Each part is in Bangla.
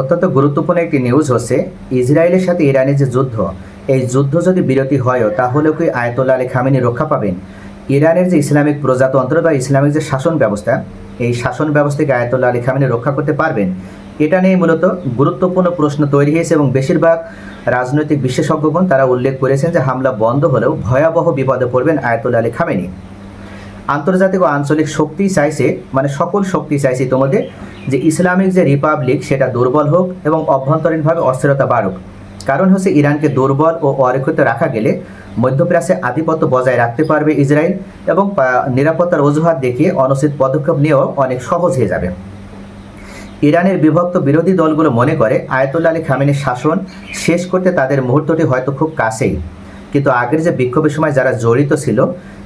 অত্যন্ত গুরুত্বপূর্ণ একটি নিউজ হচ্ছে, ইসরায়েলের সাথে ইরানের যে যুদ্ধ, এই যুদ্ধ যদি বিরতি হয়ও, তাহলেও কি আয়তুল্লাহ আলী খামিনী রক্ষা পাবেন? ইরানের যে ইসলামিক প্রজাতন্ত্র বা ইসলামিক যে শাসন ব্যবস্থা, এই শাসন ব্যবস্থাকে আয়তুল্লাহ আলী খামিনী রক্ষা করতে পারবেন? এটা নিয়ে মূলত গুরুত্বপূর্ণ প্রশ্ন তৈরি হয়েছে এবং বেশিরভাগ রাজনৈতিক বিশেষজ্ঞগণ তারা উল্লেখ করেছেন যে হামলা বন্ধ হলেও ভয়াবহ বিপদে পড়বেন আয়তুল্লাহ আলী খামেনি। আন্তর্জাতিক ও আঞ্চলিক শক্তি চাইছে মানে সকল শক্তি চাইছে তোমাদের, যে ইসলামিক যে রিপাবলিক, সেটা দুর্বল হোক এবং অভ্যন্তরীণভাবে অস্থিরতা বাড়ুক। কারণ হচ্ছে ইরানকে দুর্বল ও অরেক্ষিত রাখা গেলে মধ্যপ্রাচ্যে আধিপত্য বজায় রাখতে পারবে ইসরায়েল এবং নিরাপত্তার অজুহাত দেখিয়ে অনুচিত পদক্ষেপ নিয়েও অনেক সহজ হয়ে যাবে। ইরানের বিভক্ত বিরোধী দলগুলো মনে করে, আয়াতুল্লাহ আলী খামেনের শাসন শেষ করতে তাদের মুহূর্তটি হয়তো খুব কাছেই। কিন্তু আগের যে বিক্ষোভের সময় যারা জড়িত ছিল,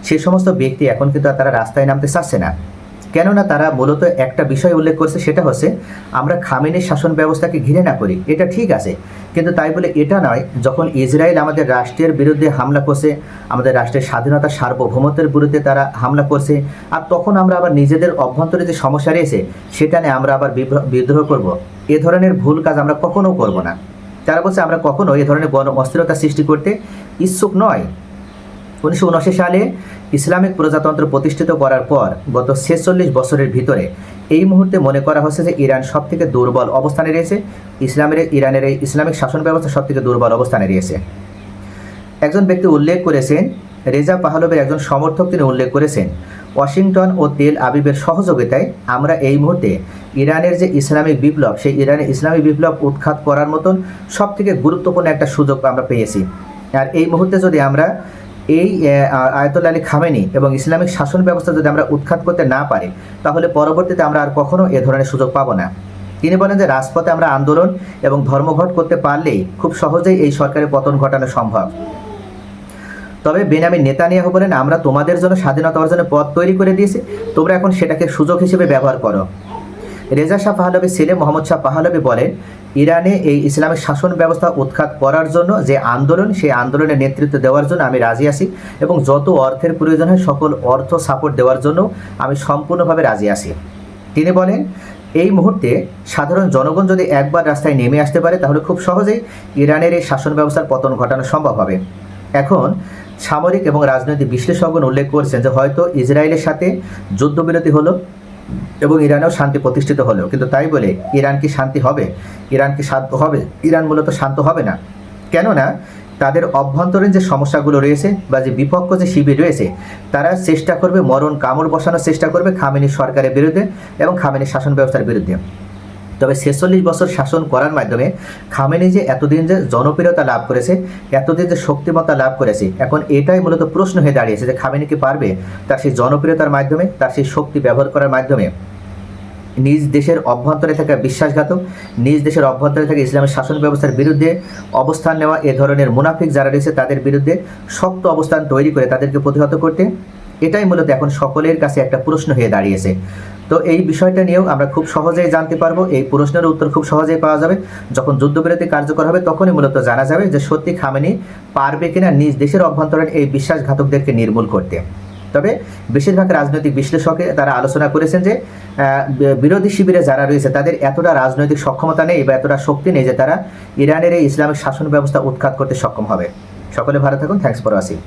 সে সমস্ত ব্যক্তি এখন কিন্তু তারা রাস্তায় নামতে চাচ্ছে না। কেননা তারা মূলত একটা বিষয় উল্লেখ করছে, সেটা হচ্ছে আমরা খামেনের শাসন ব্যবস্থাকে ঘিরে না করি। এটা ঠিক আছে। কিন্তু তাই বলে এটা নয়, যখন ইসরায়েল আমাদের রাষ্ট্রের বিরুদ্ধে হামলা করছে, আমাদের রাষ্ট্রের স্বাধীনতা সার্বভৌমত্বের বিরুদ্ধে তারা হামলা করছে, আর তখন আমরা আবার নিজেদের অভ্যন্তরে যে সমস্যা রয়েছে, সেটা নিয়ে আমরা আবার বিদ্রোহ করব। এ ধরনের ভুল কাজ আমরা কখনো করব না। তারা বলছে আমরা কখনো এ ধরনের গণ অস্থিরতা সৃষ্টি করতে ইচ্ছুক নয়। উনিশশো সালে ইসলামিক প্রজাতন্ত্র প্রতিষ্ঠিত করার পর গত ছেচল্লিশ বছরের ভিতরে এই মুহূর্তে মনে করা হচ্ছে যে ইরান সব থেকে দুর্বল অবস্থানে রয়েছে। ইসলামের ইরানের এই ইসলামিক শাসন ব্যবস্থা সব থেকে দুর্বল অবস্থানে রয়েছে। একজন ব্যক্তি উল্লেখ করেছেন, রেজা পাহলবের একজন সমর্থক তিনি উল্লেখ করেছেন, ওয়াশিংটন ও তেল আবিবের সহযোগিতায় আমরা এই মুহূর্তে ইরানের যে ইসলামিক বিপ্লব, সেই ইরানের ইসলামিক বিপ্লব উৎখাত করার মতন সব থেকে গুরুত্বপূর্ণ একটা সুযোগ আমরা পেয়েছি। আর এই মুহূর্তে যদি আমরা এই আহ, আয়াতুল্লাহ আলী খামেনি এবং ইসলামিক শাসন ব্যবস্থা যদি আমরা উৎখাত করতে না পারি তাহলে পরবর্তীতে আমরা আর কখনো এ ধরনের সুযোগ পাবো না। তিনি বলেন যে রাজপথে আমরা আন্দোলন এবং ধর্মঘট করতে পারলেই খুব সহজেই এই সরকারের পতন ঘটানো সম্ভব। তবে বেনামি নেতানিয়াহু বলেন আমরা তোমাদের জন্য স্বাধীনতা অর্জনের পথ তৈরি করে দিয়েছি। তোমরা এখন সেটাকে সুযোগ হিসেবে ব্যবহার করো। রেজা শাহ পাহলবির ছেলে মোহাম্মদ শাহ পাহলবি বলেন, ইরানে এই ইসলামিক শাসন ব্যবস্থা উৎখাত করার জন্য যে আন্দোলন সেই আন্দোলনের নেতৃত্ব দেওয়ার জন্য আমি রাজি আছি এবং যত অর্থের প্রয়োজন হয় সকল অর্থ সাপোর্ট দেওয়ার জন্য আমি সম্পূর্ণভাবে রাজি আছি। তিনি বলেন, এই মুহূর্তে সাধারণ জনগণ যদি একবার রাস্তায় নেমে আসতে পারে, তাহলে খুব সহজেই ইরানের এই শাসন ব্যবস্থার পতন ঘটানো সম্ভব হবে। এখন সামরিক এবং রাজনৈতিক বিশ্লেষকগণ উল্লেখ করছেন যে হয়তো ইসরায়েলের সাথে যুদ্ধবিরতি হলো এবং ইরানেও শান্তি প্রতিষ্ঠিত হলো কিন্তু তাই বলে, ইরান কি শান্তি হবে? ইরান কি শান্ত হবে? ইরান মূলত শান্ত হবে না। কেননা, তাদের অভ্যন্তরীণ যে সমস্যাগুলো রয়েছে বা যে বিপক্ষ যে শিবির রয়েছে, তারা চেষ্টা করবে মরণ কামড় বসানোর চেষ্টা করবে খামেনি সরকারের বিরুদ্ধে এবং খামেনি শাসন ব্যবস্থার বিরুদ্ধে। তবে ছেচল্লিশ বছর শাসন করার মাধ্যমে খামেনি যে এতদিন যে জনপ্রিয়তা লাভ করেছে, এতদিন যে শক্তিমত্তা লাভ করেছে, এখন এটাই মূলত প্রশ্ন হয়ে দাঁড়িয়েছে যে খামেনি কি পারবে তার সেই জনপ্রিয়তার মাধ্যমে, তার সেই শক্তি ব্যবহার করার মাধ্যমে। নিজ দেশের অভ্যন্তরে থাকা বিশ্বাসঘাতক, নিজ দেশের অভ্যন্তরে থাকা ইসলামের শাসন ব্যবস্থার বিরুদ্ধে অবস্থান নেওয়া এ ধরনের মুনাফিক যারা রয়েছে তাদের বিরুদ্ধে শক্ত অবস্থান তৈরি করে তাদেরকে প্রতিহত করতে এটাই মূলত এখন সকলের কাছে একটা প্রশ্ন হয়ে দাঁড়িয়েছে। তো এই বিষয়টা নিয়েও আমরা খুব সহজেই জানতে পারব, এই প্রশ্নের উত্তর খুব সহজেই পাওয়া যাবে। যখন যুদ্ধবিরতি কার্যকর হবে, তখনই মূলত জানা যাবে যে সত্যি খামেনি পারবে কিনা নিজ দেশের অভ্যন্তরীণ এই বিশ্বাসঘাতকদেরকে নির্মূল করতে। তবে বেশিরভাগ রাজনৈতিক বিশ্লেষকে তারা আলোচনা করেছেন যে বিরোধী শিবিরে যারা রয়েছে, তাদের এতটা রাজনৈতিক সক্ষমতা নেই বা এতটা শক্তি নেই যে তারা ইরানের এই ইসলামিক শাসন ব্যবস্থা উৎখাত করতে সক্ষম হবে। সকলে ভালো থাকুন, থ্যাংকস ফর ওয়াচিং।